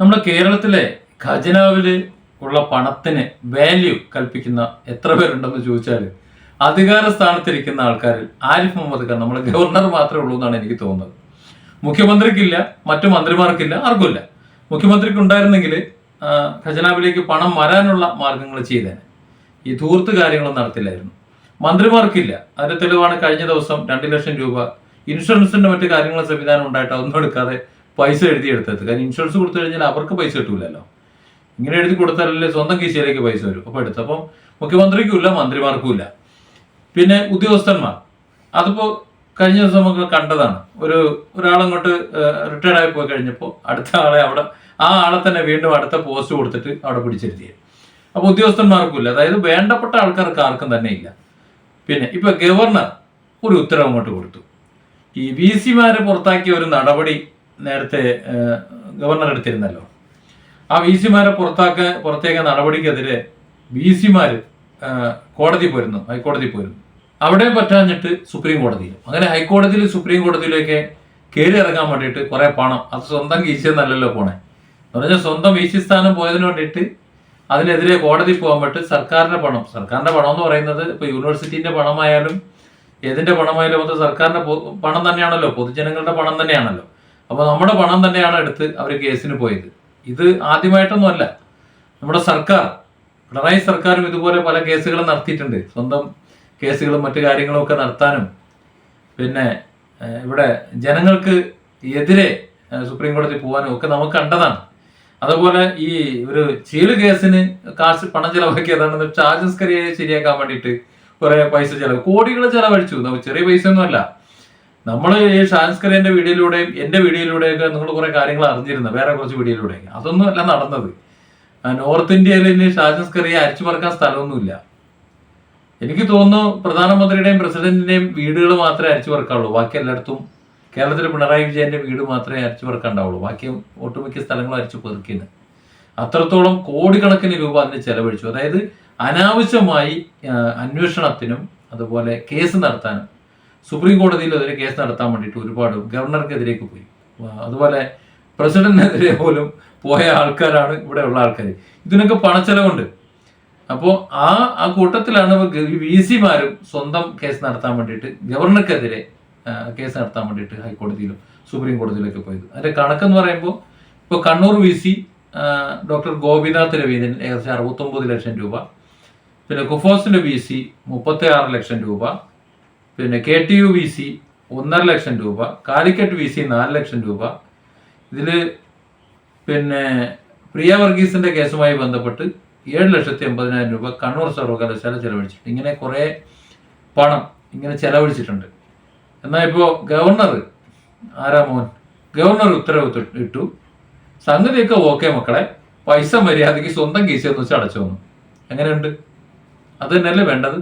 നമ്മുടെ കേരളത്തിലെ ഖജനാവിൽ ഉള്ള പണത്തിന് വാല്യൂ കൽപ്പിക്കുന്ന എത്ര പേരുണ്ടെന്ന് ചോദിച്ചാൽ അധികാര സ്ഥാനത്തിരിക്കുന്ന ആൾക്കാരിൽ ആരിഫ് മുഹമ്മദ് ഖാൻ നമ്മുടെ ഗവർണർ മാത്രമേ ഉള്ളൂ എന്നാണ് എനിക്ക് തോന്നുന്നത്. മുഖ്യമന്ത്രിക്കില്ല മറ്റു മന്ത്രിമാർക്കില്ല ആർക്കുമില്ല. മുഖ്യമന്ത്രിക്ക് ഉണ്ടായിരുന്നെങ്കിൽ ഖജനാവിലേക്ക് പണം വരാനുള്ള മാർഗങ്ങൾ ചെയ്തേനെ. ഈ ധൂർത്ത് കാര്യങ്ങളൊന്നും നടത്തില്ലായിരുന്നു. മന്ത്രിമാർക്കില്ല. അതിന്റെ തെളിവാണ് കഴിഞ്ഞ ദിവസം രണ്ട് ലക്ഷം രൂപ ഇൻഷുറൻസിന്റെ മറ്റു കാര്യങ്ങളും സംവിധാനം ഉണ്ടായിട്ട് അതൊന്നും എടുക്കാതെ പൈസ എഴുതിയെടുത്തത് കാരണം ഇൻഷുറൻസ് കൊടുത്തു കഴിഞ്ഞാൽ അവർക്ക് പൈസ കിട്ടൂലല്ലോ. ഇങ്ങനെ എഴുതി കൊടുത്താലല്ലേ സ്വന്തം കീശയിലേക്ക് പൈസ വരും. അപ്പോൾ എടുത്തപ്പം മുഖ്യമന്ത്രിക്കും ഇല്ല മന്ത്രിമാർക്കും ഇല്ല. പിന്നെ ഉദ്യോഗസ്ഥന്മാർ. അതിപ്പോ കഴിഞ്ഞ ദിവസം നമുക്ക് കണ്ടതാണ്. ഒരു ഒരാളങ്ങോട്ട് റിട്ടയർഡ് ആയി പോയി കഴിഞ്ഞപ്പോൾ അടുത്ത ആളെ അവിടെ ആ ആളെ തന്നെ വീണ്ടും അടുത്ത പോസ്റ്റ് കൊടുത്തിട്ട് അവിടെ പിടിച്ചിരുത്തിയത് അപ്പോൾ ഉദ്യോഗസ്ഥന്മാർക്കും ഇല്ല. അതായത് വേണ്ടപ്പെട്ട ആൾക്കാർക്ക് ആർക്കും തന്നെ ഇല്ല. പിന്നെ ഇപ്പൊ ഗവർണർ ഒരു ഉത്തരവ് അങ്ങോട്ട് കൊടുത്തു. ഈ വി സിമാരെ പുറത്താക്കിയ ഒരു നടപടി നേരത്തെ ഗവർണർ എടുത്തിരുന്നല്ലോ. ആ വി സിമാരെ പുറത്താക്ക പുറത്തേക്ക നടപടിക്കെതിരെ വി സിമാര് കോടതി പോരുന്നു ഹൈക്കോടതി പോയിരുന്നു അവിടെ പറ്റാഞ്ഞിട്ട് സുപ്രീം കോടതിയിൽ. അങ്ങനെ ഹൈക്കോടതിയിൽ സുപ്രീം കോടതിയിലേക്ക് കയറി ഇറങ്ങാൻ വേണ്ടിയിട്ട് കുറേ പണം അത് സ്വന്തം കീശയെന്നല്ലല്ലോ പോണേ. എന്ന് പറഞ്ഞാൽ സ്വന്തം വി സി സ്ഥാനം പോയതിന് വേണ്ടിയിട്ട് അതിനെതിരെ കോടതി പോകാൻ പറ്റും സർക്കാരിന്റെ പണം സർക്കാരിന്റെ പണം എന്ന് പറയുന്നത് ഇപ്പൊ യൂണിവേഴ്സിറ്റിന്റെ പണമായാലും ഏതിന്റെ പണമായാലും അത് സർക്കാരിന്റെ പണം തന്നെയാണല്ലോ പൊതുജനങ്ങളുടെ പണം തന്നെയാണല്ലോ. അപ്പൊ നമ്മുടെ പണം തന്നെയാണ് എടുത്ത് അവർ കേസിന് പോയത്. ഇത് ആദ്യമായിട്ടൊന്നും അല്ല നമ്മുടെ സർക്കാർ പിണറായി സർക്കാരും ഇതുപോലെ പല കേസുകളും നടത്തിയിട്ടുണ്ട്. സ്വന്തം കേസുകളും മറ്റു കാര്യങ്ങളും ഒക്കെ നടത്താനും. പിന്നെ ഇവിടെ ജനങ്ങൾക്ക് എതിരെ സുപ്രീം കോടതി പോകാനും ഒക്കെ നമുക്ക് കണ്ടതാണ്. അതുപോലെ ഈ ഒരു ചീൾ കേസിന് കാശ് പണം ചെലവാക്കിയതാണെന്ന് ചാർജസ് കരിയെ ശരിയാക്കാൻ വേണ്ടിയിട്ട് കുറെ പൈസ ചെലവ് കോടികൾ ചെലവഴിച്ചു. ചെറിയ പൈസ ഒന്നും അല്ല നമ്മൾ ഈ ഷാൻസ്കറിന്റെ വീഡിയോയിലൂടെയും എന്റെ വീഡിയോയിലൂടെയൊക്കെ നിങ്ങൾ കുറേ കാര്യങ്ങൾ അറിഞ്ഞിരുന്നു വേറെ കുറച്ച് വീഡിയോയിലൂടെ. അതൊന്നും അല്ല നടന്നത്. നോർത്ത് ഇന്ത്യയിൽ ഇനി ഷാൻസ്കറിയെ അരിച്ചു പറക്കാൻ സ്ഥലമൊന്നുമില്ല. എനിക്ക് തോന്നുന്നു പ്രധാനമന്ത്രിയുടെയും പ്രസിഡന്റിന്റെയും വീടുകൾ മാത്രമേ അരിച്ചു പറക്കാവുള്ളൂ. ബാക്കി എല്ലായിടത്തും കേരളത്തിൽ പിണറായി വിജയന്റെ വീട് മാത്രമേ അരിച്ചു പറക്കാണ്ടാവുള്ളൂ. ബാക്കി ഒട്ടുമിക്ക സ്ഥലങ്ങൾ അരിച്ചു പെറുക്കിയത് അത്രത്തോളം കോടിക്കണക്കിന് രൂപ അതിന് ചെലവഴിച്ചു. അതായത് അനാവശ്യമായി അന്വേഷണത്തിനും അതുപോലെ കേസ് നടത്താനും സുപ്രീം കോടതിയിൽ അതിന് കേസ് നടത്താൻ വേണ്ടിയിട്ട് ഒരുപാട് ഗവർണർക്കെതിരേക്ക് പോയി. അതുപോലെ പ്രസിഡന്റിനെതിരെ പോലും പോയ ആൾക്കാരാണ് ഇവിടെ ഉള്ള ആൾക്കാർ ഇതിനൊക്കെ പണച്ചെലവുണ്ട്. അപ്പോൾ ആ ആ കൂട്ടത്തിലാണ് വി സിമാരും സ്വന്തം കേസ് നടത്താൻ വേണ്ടിയിട്ട് ഗവർണർക്കെതിരെ കേസ് നടത്താൻ വേണ്ടിയിട്ട് ഹൈക്കോടതിയിലും സുപ്രീം കോടതിയിലൊക്കെ പോയത്. അതിന്റെ കണക്കെന്ന് പറയുമ്പോൾ ഇപ്പോൾ Kannur V C doctor Gopinath Raveendran ഏകദേശം അറുപത്തൊമ്പത് ലക്ഷം രൂപ പിന്നെ കുഫോസിന്റെ വി സി മുപ്പത്തി ആറ് ലക്ഷം രൂപ പിന്നെ K T U V C ഒന്നര ലക്ഷം രൂപ കാലിക്കറ്റ് വി സി നാല് ലക്ഷം രൂപ. ഇതിൽ പിന്നെ പ്രിയ വർഗീസിന്റെ കേസുമായി ബന്ധപ്പെട്ട് ഏഴ് ലക്ഷത്തി എൺപതിനായിരം രൂപ കണ്ണൂർ സർവകലാശാല ചെലവഴിച്ചിട്ടുണ്ട്. ഇങ്ങനെ കുറേ പണം ഇങ്ങനെ ചെലവഴിച്ചിട്ടുണ്ട്. എന്നാൽ ഇപ്പോൾ ഗവർണർ ആരാ മോൻ? ഗവർണർ ഉത്തരവ് ഇട്ടു. സംഗതിയൊക്കെ ഓക്കെ മക്കളെ. പൈസ മര്യാദയ്ക്ക് സ്വന്തം കീശയെന്ന് വെച്ച് അടച്ചു വന്നു. എങ്ങനെയുണ്ട്? അത് തന്നെയല്ലേ വേണ്ടത്?